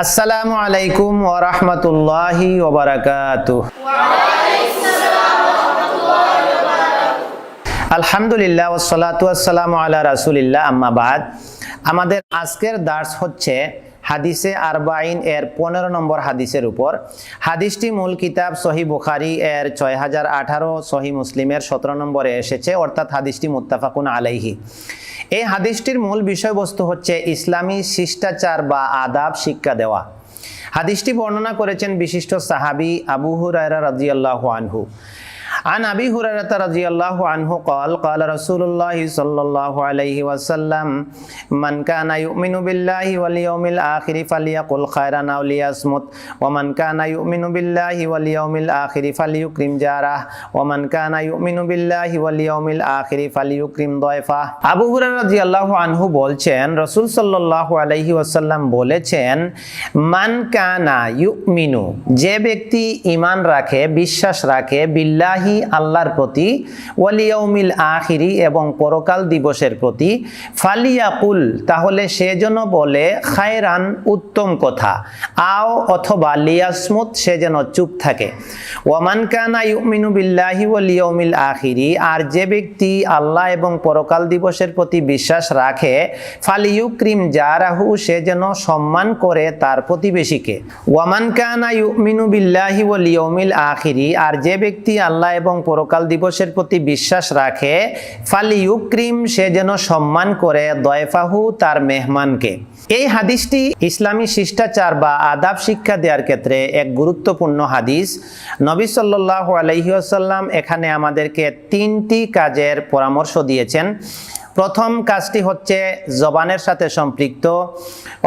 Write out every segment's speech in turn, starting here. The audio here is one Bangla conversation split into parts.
আসসালামু আলাইকুম ওয়া রাহমাতুল্লাহি ওয়া বারাকাতুহু। আলহামদুলিল্লাহ ওয়া সালাতু ওয়া সালামু আলা রাসূলিল্লাহ, আম্মা বাদ। আমাদের আজকের দার্স হচ্ছে হাদিসে আরবাইন এর পনেরো নম্বর হাদিসের উপর। হাদিসটি মূল কিতাব সহি বুখারি এর ছয় হাজার আঠারো, সহি মুসলিমের সতেরো নম্বরে এসেছে, অর্থাৎ হাদিসটি মুত্তাফাকুন আলাইহি। এই হাদিসটির মূল বিষয়বস্তু হচ্ছে ইসলামী শিষ্টাচার বা আদাব শিক্ষা দেওয়া। হাদিসটি বর্ণনা করেছেন বিশিষ্ট সাহাবি আবু হুরায়রা রাদিয়াল্লাহু আনহু। عن ابي هريره رضي الله عنه قال قال رسول الله صلى الله عليه وسلم من كان يؤمن بالله واليوم الاخر فليقل خيرا او ليصمت ومن كان يؤمن بالله واليوم الاخر فليكرم جاره ومن كان يؤمن بالله واليوم الاخر فليكرم ضيفه আবু হুরায়রা রাদিয়াল্লাহু আনহু বলছেন রাসূল সাল্লাল্লাহু আলাইহি ওয়াসাল্লাম বলেছেন মান কানা ইউমিনু যে ব্যক্তি ঈমান রাখে বিশ্বাস রাখে বিল্লাহি আল্লাহর প্রতি, ওয়ালিয়াউমিল আখিরি এবং পরকাল দিবসের প্রতি, ফালিয়াকুল, তাহলে সে যেন বলে, খায়রান উত্তম কথা। আও অথবা লিয়াসমুত, সে যেন চুপ থাকে। ওয়ামান কানা ইউমিনু বিল্লাহি ওয়ালিয়াউমিল আখিরি, আর যে ব্যক্তি আল্লাহ এবং পরকাল দিবসের প্রতি বিশ্বাস রাখে ফালিউক্রিম জারাহু, সে যেন সম্মান করে তার প্রতিবেশীকে। ওয়ামান কানা ইউমিনু বিল্লাহি ওয়ালিয়াউমিল আখিরি, আর যে ব্যক্তি আল্লাহ এবং পরকাল দিবসের প্রতি বিশ্বাস রাখে ফালি ফালিউক্রিম সে যেন সম্মান করে, দয়ফাহু তার মেহমানকে। এই হাদিসটি ইসলামী শিষ্টাচার বা আদাব শিক্ষা দেওয়ার ক্ষেত্রে এক গুরুত্বপূর্ণ হাদিস। নবী সাল্লাহ আলহিহাসাল্লাম এখানে আমাদেরকে তিনটি কাজের পরামর্শ দিয়েছেন। প্রথম কাজটি হচ্ছে জবানের সাথে সম্পৃক্ত।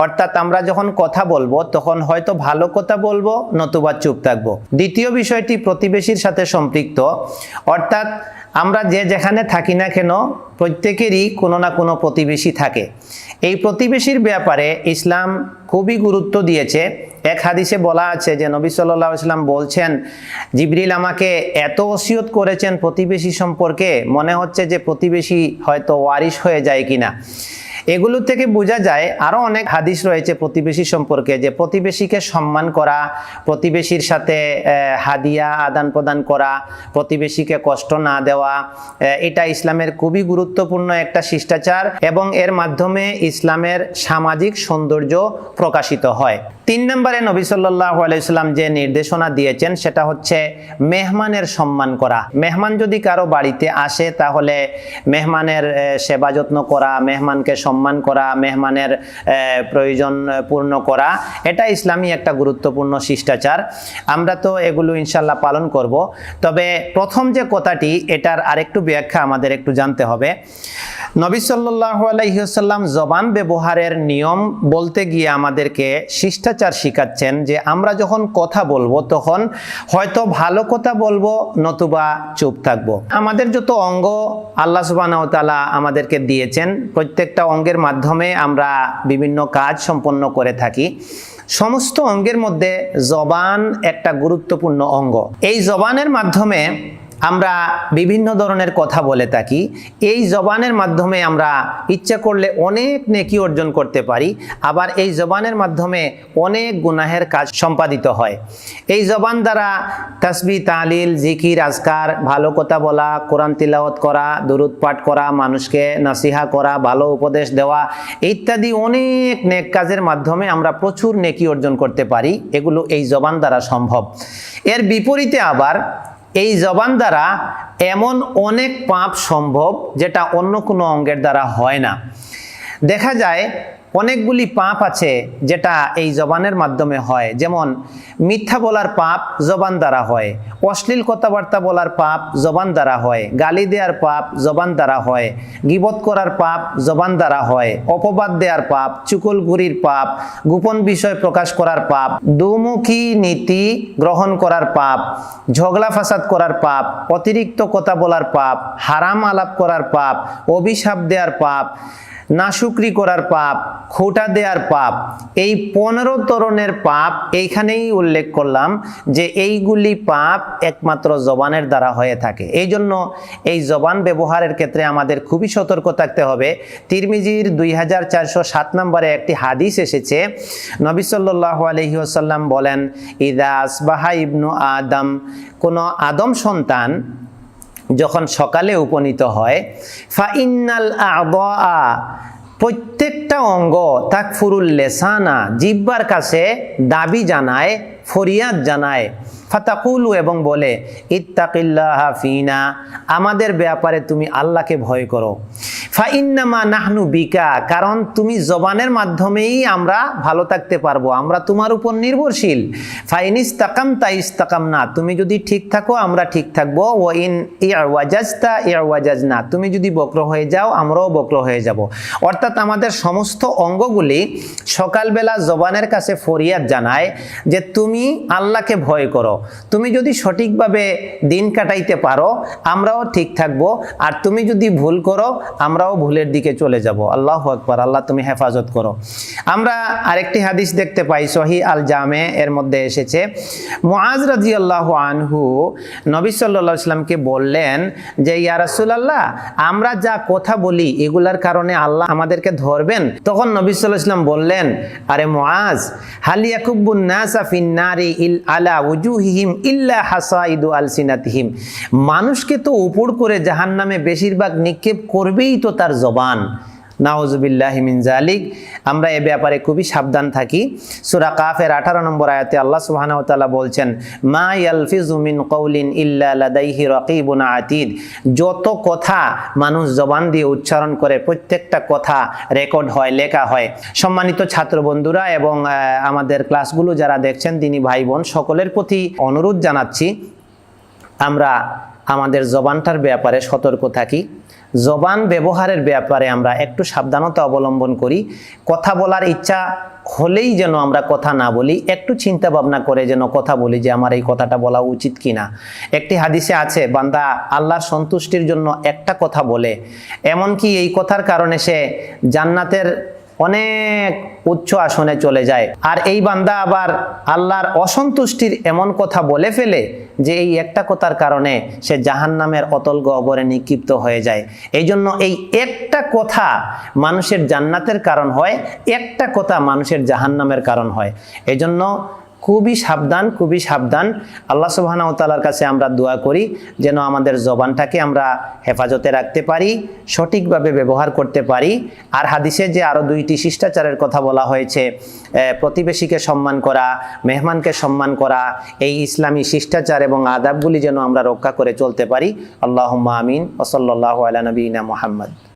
অর্থাৎ আমরা যখন কথা বলব, তখন হয়তো ভালো কথা বলব, নতুবা চুপ থাকব। দ্বিতীয় বিষয়টি প্রতিবেশীর সাথে সম্পৃক্ত। অর্থাৎ আমরা যে যেখানে থাকি না কেন, প্রত্যেকেরই কোনো না কোনো প্রতিবেশী থাকে। এই প্রতিবেশীর ব্যাপারে ইসলাম খুবই গুরুত্ব দিয়েছে। এক হাদিসে বলা আছে যে, নবী সাল্লাহ ইসলাম বলছেন, জিবরিল আমাকে এত ওসিয়ত করেছেন প্রতিবেশী সম্পর্কে, মনে হচ্ছে যে প্রতিবেশী হয়তো ওয়ারিশ হয়ে যায় কিনা। এগুলো থেকে বোঝা যায় আরও অনেক হাদিস রয়েছে প্রতিবেশী সম্পর্কে যে প্রতিবেশীকে সম্মান করা, প্রতিবেশীর সাথে হাদিয়া আদান প্রদান করা, প্রতিবেশীকে কষ্ট না দেওয়া এটা ইসলামের খুবই গুরুত্বপূর্ণ একটা শিষ্টাচার এবং এর মাধ্যমে ইসলামের সামাজিক সৌন্দর্য প্রকাশিত হয়। তিন নম্বরে নবী সাল্লাহ আলাইসাল্লাম যে নির্দেশনা দিয়েছেন সেটা হচ্ছে মেহমানের সম্মান করা। মেহমান যদি কারও বাড়িতে আসে তাহলে মেহমানের সেবা যত্ন করা, মেহমানকে সম্মান করা, মেহমানের প্রয়োজন পূর্ণ করা, এটা ইসলামী একটা গুরুত্বপূর্ণ শিষ্টাচার। আমরা তো এগুলো ইনশাল্লাহ পালন করব। তবে প্রথম যে কথাটি, এটার আরেকটু ব্যাখ্যা আমাদের একটু জানতে হবে। নবী সাল্লাহ আলাইসাল্লাম জবান ব্যবহারের নিয়ম বলতে গিয়ে আমাদেরকে শিষ্টাচার শিখাচ্ছেন যে, আমরা যখন কথা বলব, তখন হয়তো ভালো কথা বলব, নতুবা চুপ থাকব। আমাদের যত অঙ্গ আল্লাহ সুবাহতালা আমাদেরকে দিয়েছেন, প্রত্যেকটা অঙ্গের মাধ্যমে আমরা বিভিন্ন কাজ সম্পন্ন করে থাকি। সমস্ত অঙ্গের মধ্যে জবান একটা গুরুত্বপূর্ণ অঙ্গ। এই জবানের মাধ্যমে আমরা বিভিন্ন ধরনের কথা বলে থাকি। এই জবানের মাধ্যমে আমরা ইচ্ছা করলে অনেক নেকি অর্জন করতে পারি, আবার এই জবানের মাধ্যমে অনেক গুনাহের কাজ সম্পাদিত হয়। এই জবান দ্বারা তসবি, তালিল, জিকির, আজকার, ভালো কথা বলা, কোরআন তিলাওয়াত করা, দুরুদ পাঠ করা, মানুষকে নাসিহা করা, ভালো উপদেশ দেওয়া ইত্যাদি অনেক নেক কাজের মাধ্যমে আমরা প্রচুর নেকি অর্জন করতে পারি। এগুলো এই জবান দ্বারা সম্ভব। এর বিপরীতে আবার এই জবান দ্বারা এমন অনেক পাপ সম্ভব যেটা অন্য কোনো অঙ্গের দ্বারা হয় না। দেখা যায় অনেকগুলি পাপ আছে যেটা এই জবানের মাধ্যমে হয়। যেমন, মিথ্যা বলার পাপ জবান দ্বারা হয়। অশ্লীল কথাবার্তা বলার পাপ জবান দ্বারা হয়। গালি দেওয়ার পাপ জবান দ্বারা হয়। গিবত করার পাপ জবান দ্বারা হয়। অপবাদ দেওয়ার পাপ চুকলগুড়ির পাপ, গোপন বিষয় প্রকাশ করার পাপ, দুমুখী নীতি গ্রহণ করার পাপ, ঝগড়া ফাসাদ করার পাপ, অতিরিক্ত কথা বলার পাপ, হারাম আলাপ করার পাপ, অভিশাপ দেওয়ার পাপ নাশুকরি করার পাপ, খোটা দেওয়ার পাপ, এই পনেরো তরণের পাপ এইখানেই উল্লেখ করলাম যে এইগুলি পাপ একমাত্র জবানের দ্বারা হয়ে থাকে। এই জন্য এই জবান ব্যবহারের ক্ষেত্রে আমাদের খুবই সতর্ক থাকতে হবে। তিরমিজির দুই হাজার চারশো সাত নম্বরে একটি হাদিস এসেছে। নবী সাল্লাহ আলহিহাসাল্লাম বলেন, ইদা আসবাহা ইবনু আদম। কোনো আদম সন্তান যখন সকালে উপনীত হয় ফা ইন্নাল আদা প্রত্যেকটা অঙ্গ, তাকফুরুল লেসানা, জিব্বার কাছে দাবি জানায়, ফরিয়াদ জানায়। ফাতাকুলু এবং বলে, ইত্তাকিল্লাহ ফিনা, আমাদের ব্যাপারে তুমি আল্লাহকে ভয় করো। ফাইন্নামা নাহনু বিকা, কারণ তুমি জবানের মাধ্যমেই আমরা ভালো থাকতে পারব, আমরা তোমার উপর নির্ভরশীল। ফাইন ইস্তাকাম তা ইস্তাকাম না তুমি যদি ঠিক থাকো, আমরা ঠিক থাকব। ও ইন ইয়াওয়াজাজতা ইয়াওয়াজাজ না তুমি যদি বক্র হয়ে যাও, আমরাও বক্র হয়ে যাব। অর্থাৎ আমাদের সমস্ত অঙ্গগুলি সকালবেলা জবানের কাছে ফরিয়াদ জানায় যে তুমি আল্লাহকে ভয় করো। তুমি যদি সঠিকভাবে দিন কাটাইতে পারো, আমরাও ঠিক থাকব। আর তুমি যদি ভুল করো, আমরাও ভুলের দিকে চলে যাব। আল্লাহ আকবর, আল্লাহ তুমি হেফাজত করো। আমরা আরেকটি হাদিস দেখতে পাই, সহি আল জামে এর মধ্যে এসেছে। মুআজ রাজি আল্লাহ আনহু নবী সাল্লাহ ইসলামকে বললেন যে, ইয়া রাসূলুল্লাহ, আমরা যা কথা বলি, এগুলার কারণে আল্লাহ আমাদেরকে ধরবেন তখন নবী সাল্লাহ বললেন, আরে মোয়াজ হালিয়াকুব্বুন নাসা ফিন নারি ইল আলা উজুহিম ইল্লা হাসাইদু আলসিনাতিহিম? মানুষকে তো উপর করে জাহান্নামে বেশিরভাগ নিক্ষেপ করবেই তো তার জবান। নাউজুবিল্লাহ মিন জালিক আমরা এ ব্যাপারে খুবই সাবধান থাকি। সুরা কাফের আঠারো নম্বর আয়াতে আল্লাহ তাআলা বলছেন, মা ইয়ালফিজুমিন কৌলিন কওলিন ইল্লা লাদাইহি রাকিবুন আতীদ। যত কথা মানুষ জবান দিয়ে উচ্চারণ করে, প্রত্যেকটা কথা রেকর্ড হয়, লেখা হয়। সম্মানিত ছাত্র বন্ধুরা এবং আমাদের ক্লাসগুলো যারা দেখছেন তিনি ভাই বোন, সকলের প্রতি অনুরোধ জানাচ্ছি, আমরা আমাদের জবানটার ব্যাপারে সতর্ক থাকি। জবান ব্যবহারের ব্যাপারে আমরা একটু সাবধানতা অবলম্বন করি। কথা বলার ইচ্ছা হলেই যেন আমরা কথা না বলি। একটু চিন্তা ভাবনা করে যেন কথা বলি যে আমার এই কথাটা বলা উচিত কি না একটি হাদিসে আছে, বান্দা আল্লাহর সন্তুষ্টির জন্য একটা কথা বলে, এমনকি এই কথার কারণে সে জান্নাতের অনেক উচ্চ আসনে চলে যায়। আর এই বান্দা আবার আল্লাহর অসন্তুষ্টির এমন কথা বলে ফেলে যে এই একটা কথার কারণে সে জাহান নামের অতল গহবরে নিক্ষিপ্ত হয়ে যায়। এই জন্য এই একটা কথা মানুষের জান্নাতের কারণ হয়, একটা কথা মানুষের জাহান নামের কারণ হয়। এজন্য জন্য খুবই সাবধান খুবই সাবধান। আল্লাহ সুবহানাহু ওয়া তাআলার কাছে আমরা দোয়া করি যেন আমাদের জবানটাকে আমরা হেফাজতে রাখতে পারি, সঠিকভাবে ব্যবহার করতে পারি। আর হাদিসে যে আরও দুইটি শিষ্টাচারের কথা বলা হয়েছে প্রতিবেশীকে সম্মান করা, মেহমানকে সম্মান করা, এই ইসলামী শিষ্টাচার এবং আদাবগুলি যেন আমরা রক্ষা করে চলতে পারি। আল্লাহ আমিন। ওসল্লাহ আলা নবীনা মোহাম্মদ।